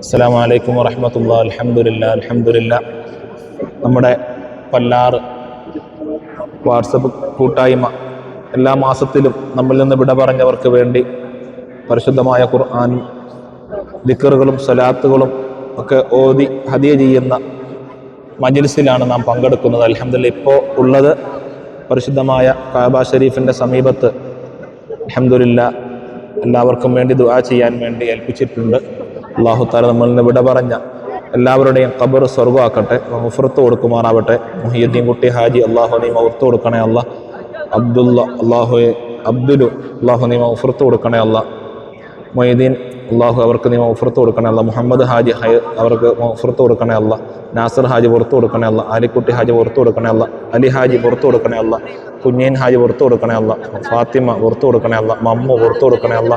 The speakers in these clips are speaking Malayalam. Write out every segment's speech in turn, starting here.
അസ്സാം വലൈക്കും വറഹമത്തുള്ള അലഹമുല്ല അലഹമുല്ല നമ്മുടെ പല്ലാർ വാട്സപ്പ് കൂട്ടായ്മ എല്ലാ മാസത്തിലും നമ്മളിൽ നിന്ന് വിട പറഞ്ഞവർക്ക് വേണ്ടി പരിശുദ്ധമായ ഖുർആാനും ദിക്കറുകളും സലാത്തുകളും ഒക്കെ ഓതി ഹതിയ ചെയ്യുന്ന മജിൽസിലാണ് നാം പങ്കെടുക്കുന്നത്. അലഹമില്ല ഇപ്പോൾ ഉള്ളത് പരിശുദ്ധമായ കാബ ഷരീഫിന്റെ സമീപത്ത്. അലഹമില്ല എല്ലാവർക്കും വേണ്ടി ദുആ ചെയ്യാൻ വേണ്ടി ഏൽപ്പിച്ചിട്ടുണ്ട്. അള്ളാഹു താല നമ്മളിൽ നിന്ന് വിട പറഞ്ഞ എല്ലാവരുടെയും കബർ സ്വർഗമാക്കട്ടെ മുഫറത്ത് കൊടുക്കുമാറാവട്ടെ മുഹിയുദ്ദീൻ കുട്ടി ഹാജി അള്ളാഹു നീ മൗർത്ത് കൊടുക്കണേ അല്ല അബ്ദുല്ല അള്ളാഹുയെ അബ്ദുലു അള്ളാഹു നീ മൗഫറത്ത് കൊടുക്കണേ അല്ല മൊയ്തീൻ അള്ളാഹു അവർക്ക് നീ മൗഫറത്ത് കൊടുക്കണേ അല്ല മുഹമ്മദ് ഹാജി ഹൈ അവർക്ക് മൗഫറത്ത് കൊടുക്കണേ അല്ല നാസർ ഹാജി പുറത്ത് കൊടുക്കണേ അല്ല അലിക്കുട്ടി ഹാജി പുറത്ത് കൊടുക്കണേ അല്ല അലി ഹാജി പുറത്ത് കൊടുക്കണേ അല്ല കുഞ്ഞീൻ ഹാജി പുറത്ത് കൊടുക്കണേ അല്ല ഫാത്തിമ പുറത്ത് കൊടുക്കണേ അല്ല മമ്മു പുറത്ത് കൊടുക്കണേ അല്ല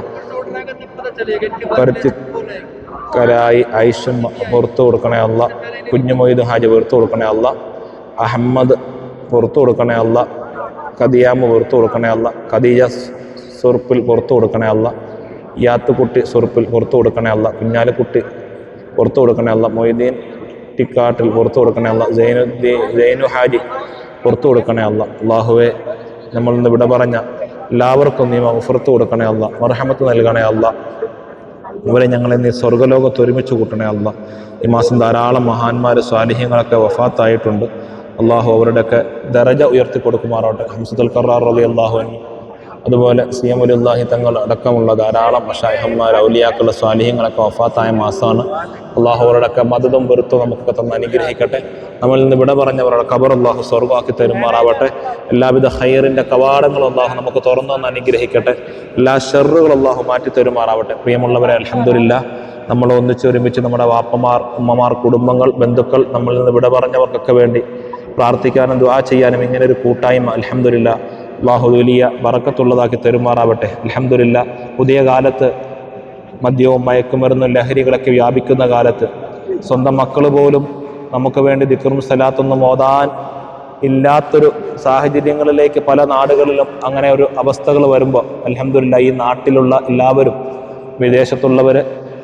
കരായി ഐഷം പുറത്തു കൊടുക്കണേ അല്ല കുഞ്ഞുമൊയ്ത് ഹാജി പുറത്തു കൊടുക്കണേ അല്ല അഹമ്മദ് പുറത്തു കൊടുക്കണേ അല്ല കദിയാമ്മ പുറത്തു കൊടുക്കണേ അല്ല ഖദീജ സുറുപ്പിൽ പുറത്തു കൊടുക്കണേ അല്ല യാത്തുകുട്ടി സുറുപ്പിൽ പുറത്തു കൊടുക്കണേ അല്ല കുഞ്ഞാലിക്കുട്ടി പുറത്തു കൊടുക്കണേ അല്ല മൊയ്തീൻ ടിക്കാട്ടിൽ പുറത്തു കൊടുക്കണേ അല്ല ജൈനുദ്ദീൻ ജൈനു ഹാജി പുറത്തു കൊടുക്കണേ അല്ല അള്ളാഹുവെ നമ്മൾ വിട പറഞ്ഞ എല്ലാവർക്കും നീ മഫുറത്ത് കൊടുക്കണേ അല്ല മർഹമത്ത് നൽകണേ അല്ല ഇവരെ ഞങ്ങളെ നീ സ്വർഗലോകത്ത് ഒരുമിച്ച് കൂട്ടണേ അല്ല ഈ മാസം ധാരാളം മഹാന്മാർ സ്വാലിഹ്യങ്ങളൊക്കെ വഫാത്തായിട്ടുണ്ട്. അള്ളാഹു അവരുടെയൊക്കെ ദരജ ഉയർത്തി കൊടുക്കുമാറാവട്ടെ ഹംസത്തുൽ കറാർ അലി അള്ളാഹു അതുപോലെ സി എം അലുല്ലാഹി തങ്ങൾ അടക്കമുള്ള ധാരാളം ഷായഹന്മാർ ഔലിയാക്കളുടെ സ്വാലിഹ്യങ്ങളൊക്കെ വഫാത്തായ മാസമാണ് അള്ളാഹു അവരുടെയൊക്കെ മതതും വെറുത്തും നമുക്കൊക്കെ തന്ന് അനുഗ്രഹിക്കട്ടെ. നമ്മളിൽ നിന്ന് വിട പറഞ്ഞവരുടെ കബർ അള്ളാഹു സ്വർഗമാക്കി തരുമാറാവട്ടെ. എല്ലാവിധ ഹൈറിന്റെ കവാടങ്ങളും അള്ളാഹു നമുക്ക് തുറന്നു തന്ന് അനുഗ്രഹിക്കട്ടെ. എല്ലാ ഷെറുകളും അള്ളാഹു മാറ്റി തരുമാറാവട്ടെ. പ്രിയമുള്ളവരെ അലഹമില്ല നമ്മൾ ഒന്നിച്ച് ഒരുമിച്ച് നമ്മുടെ വാപ്പമാർ ഉമ്മമാർ കുടുംബങ്ങൾ ബന്ധുക്കൾ നമ്മളിൽ നിന്ന് വിട പറഞ്ഞവർക്കൊക്കെ വേണ്ടി പ്രാർത്ഥിക്കാനും ദുആ ചെയ്യാനും ഇങ്ങനെ ഒരു കൂട്ടായ്മ അലഹമില്ല അള്ളാഹു വലിയ വറക്കത്തുള്ളതാക്കി തരുമാറാവട്ടെ. അലഹമില്ല പുതിയ കാലത്ത് മദ്യവും മയക്കുമരുന്നും ലഹരികളൊക്കെ വ്യാപിക്കുന്ന കാലത്ത് സ്വന്തം മക്കൾ പോലും നമുക്ക് വേണ്ടി ദിക്കറും സ്ഥലാത്തൊന്നും ഓതാൻ ഇല്ലാത്തൊരു സാഹചര്യങ്ങളിലേക്ക് പല നാടുകളിലും അങ്ങനെ ഒരു അവസ്ഥകൾ വരുമ്പോൾ അലഹമില്ല ഈ നാട്ടിലുള്ള എല്ലാവരും വിദേശത്തുള്ളവർ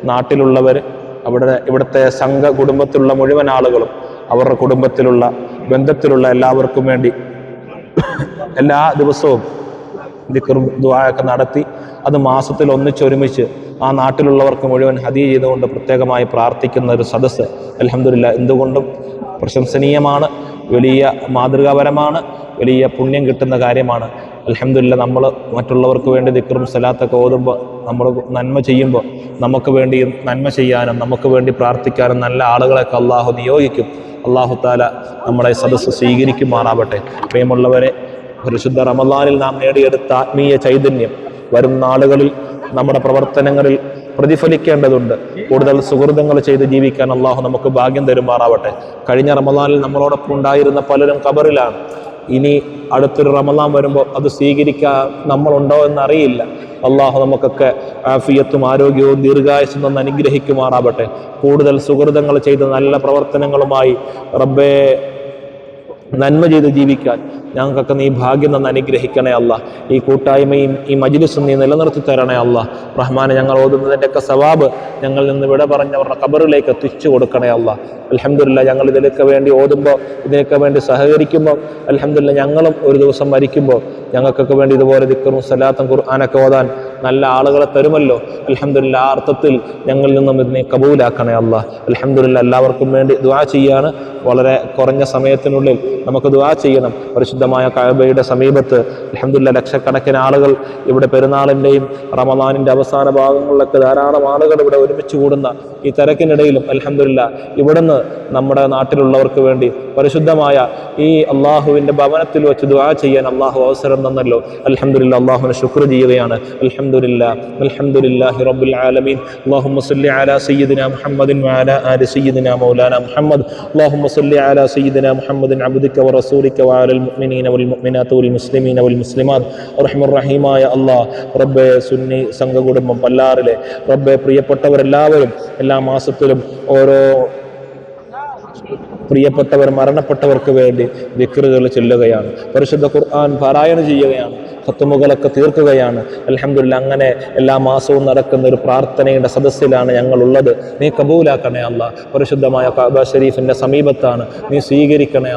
നാട്ടിലുള്ളവർ അവിടെ ഇവിടുത്തെ സംഘ കുടുംബത്തിലുള്ള മുഴുവൻ ആളുകളും അവരുടെ കുടുംബത്തിലുള്ള ബന്ധത്തിലുള്ള എല്ലാവർക്കും വേണ്ടി എല്ലാ ദിവസവും ദിക്കറും ദുആയൊക്കെ നടത്തി അത് മാസത്തിൽ ഒന്നിച്ചൊരുമിച്ച് ആ നാട്ടിലുള്ളവർക്ക് മുഴുവൻ ഹതി ചെയ്തുകൊണ്ട് പ്രത്യേകമായി പ്രാർത്ഥിക്കുന്ന ഒരു സദസ്സ്. അലഹമില്ല എന്തുകൊണ്ടും പ്രശംസനീയമാണ് വലിയ മാതൃകാപരമാണ് വലിയ പുണ്യം കിട്ടുന്ന കാര്യമാണ്. അലഹമില്ല നമ്മൾ മറ്റുള്ളവർക്ക് വേണ്ടി ദിക്കറും സലാത്തൊക്കെ ഓതുമ്പോൾ നമ്മൾ നന്മ ചെയ്യുമ്പോൾ നമുക്ക് വേണ്ടി നന്മ ചെയ്യാനും നമുക്ക് വേണ്ടി പ്രാർത്ഥിക്കാനും നല്ല ആളുകളെയൊക്കെ അള്ളാഹു നിയോഗിക്കും. അള്ളാഹു താല നമ്മളെ സദസ്സ് സ്വീകരിക്കുമാറാവട്ടെ. പ്രിയമുള്ളവരെ പരിശുദ്ധ റമദാനിൽ നാം നേടിയെടുത്ത ആത്മീയ ചൈതന്യം വരും നാളുകളിൽ നമ്മുടെ പ്രവർത്തനങ്ങളിൽ പ്രതിഫലിക്കേണ്ടതുണ്ട്. കൂടുതൽ സുഹൃതങ്ങൾ ചെയ്ത് ജീവിക്കാൻ അള്ളാഹു നമുക്ക് ഭാഗ്യം തരുമാറാവട്ടെ. കഴിഞ്ഞ റമദാനിൽ നമ്മളോടൊപ്പം ഉണ്ടായിരുന്ന പലരും കബറിലാണ് ഇനി അടുത്തൊരു റമദാൻ വരുമ്പോൾ അത് സ്വീകരിക്കാൻ നമ്മളുണ്ടോ എന്നറിയില്ല. അള്ളാഹു നമുക്കൊക്കെ ആഫിയത്തും ആരോഗ്യവും ദീർഘായുസും തന്ന് അനുഗ്രഹിക്കുമാറാവട്ടെ. കൂടുതൽ സുഹൃതങ്ങൾ ചെയ്ത് നല്ല പ്രവർത്തനങ്ങളുമായി റബ്ബേ നന്മ ചെയ്ത് ജീവിക്കാൻ. ഞങ്ങൾക്കൊക്കെ നീ ഭാഗ്യം തന്ന് അനുഗ്രഹിക്കണേ അല്ല ഈ കൂട്ടായ്മയും ഈ മജിലിസും നീ നിലനിർത്തി തരണേ അല്ല റഹ്മാനെ ഞങ്ങൾ ഓതുന്നതിന്റെയൊക്കെ സവാബ് ഞങ്ങളിൽ നിന്ന് വിട പറഞ്ഞവരുടെ കബറിലേക്ക് എത്തിച്ചു കൊടുക്കണേ അല്ല അലഹമില്ല ഞങ്ങൾ ഇതിനൊക്കെ വേണ്ടി ഓതുമ്പോൾ ഇതിനൊക്കെ വേണ്ടി സഹകരിക്കുമ്പോൾ അലഹമില്ല ഞങ്ങളും ഒരു ദിവസം മരിക്കുമ്പോൾ ഞങ്ങൾക്കൊക്കെ വേണ്ടി ഇതുപോലെ ദിക്കറും സലാത്തും ഖുർആാനൊക്കെ ഓതാൻ നല്ല ആളുകളെ തരുമല്ലോ. അലഹമില്ല ആ അർത്ഥത്തിൽ ഞങ്ങളിൽ നിന്നും ഇതിനെ കബൂലാക്കണേ അല്ല അലഹമില്ല എല്ലാവർക്കും വേണ്ടി ദുവാ ചെയ്യാണ്. വളരെ കുറഞ്ഞ സമയത്തിനുള്ളിൽ നമുക്ക് ദുവാ ചെയ്യണം. പരിശുദ്ധമായ കഅബയുടെ സമീപത്ത് അലഹമില്ല ലക്ഷക്കണക്കിന് ആളുകൾ ഇവിടെ പെരുന്നാളിന്റെയും റമദാനിന്റെ അവസാന ഭാഗങ്ങളിലൊക്കെ ധാരാളം ആളുകൾ ഇവിടെ ഒരുമിച്ച് കൂടുന്ന ഈ തിരക്കിനിടയിലും അലഹമില്ല ഇവിടുന്ന് നമ്മുടെ നാട്ടിലുള്ളവർക്ക് വേണ്ടി പരിശുദ്ധമായ ഈ അള്ളാഹുവിന്റെ ഭവനത്തിൽ വെച്ച് ദുആ ചെയ്യാൻ അള്ളാഹു അവസരം തന്നല്ലോ. അലഹമില്ല അള്ളാഹുവിനെ ശുക്ർ ചെയ്യുകയാണ്. അലഹമില്ല അലഹമില്ലാഹി ആലമീൻ. മുഹമ്മദിൻ മുഹമ്മദ്. മുഹമ്മദിൻ മുഅ്മിനീന വൽ വൽ മുസ്ലിമീന വൽ സുന്നി സംഘ കുടുംബം പല്ലാറിലെ റബ്ബെ പ്രിയപ്പെട്ടവരെല്ലാവരും എല്ലാം മാസത്തിലും ഓരോ പ്രിയപ്പെട്ടവർ മരണപ്പെട്ടവർക്ക് വേണ്ടി ദിക്റുകൾ ചെല്ലുകയാണ്. പരിശുദ്ധ ഖുർആൻ പാരായണം ചെയ്യുകയാണ്. കത്തുമുകളൊക്കെ തീർക്കുകയാണ്. അലഹമില്ല അങ്ങനെ എല്ലാ മാസവും നടക്കുന്ന ഒരു പ്രാർത്ഥനയുടെ സദസ്സിലാണ് ഞങ്ങളുള്ളത്. നീ കബൂലാക്കണേ അല്ല പരിശുദ്ധമായ കാബ ഷരീഫിന്റെ സമീപത്താണ്. നീ സ്വീകരിക്കണേ.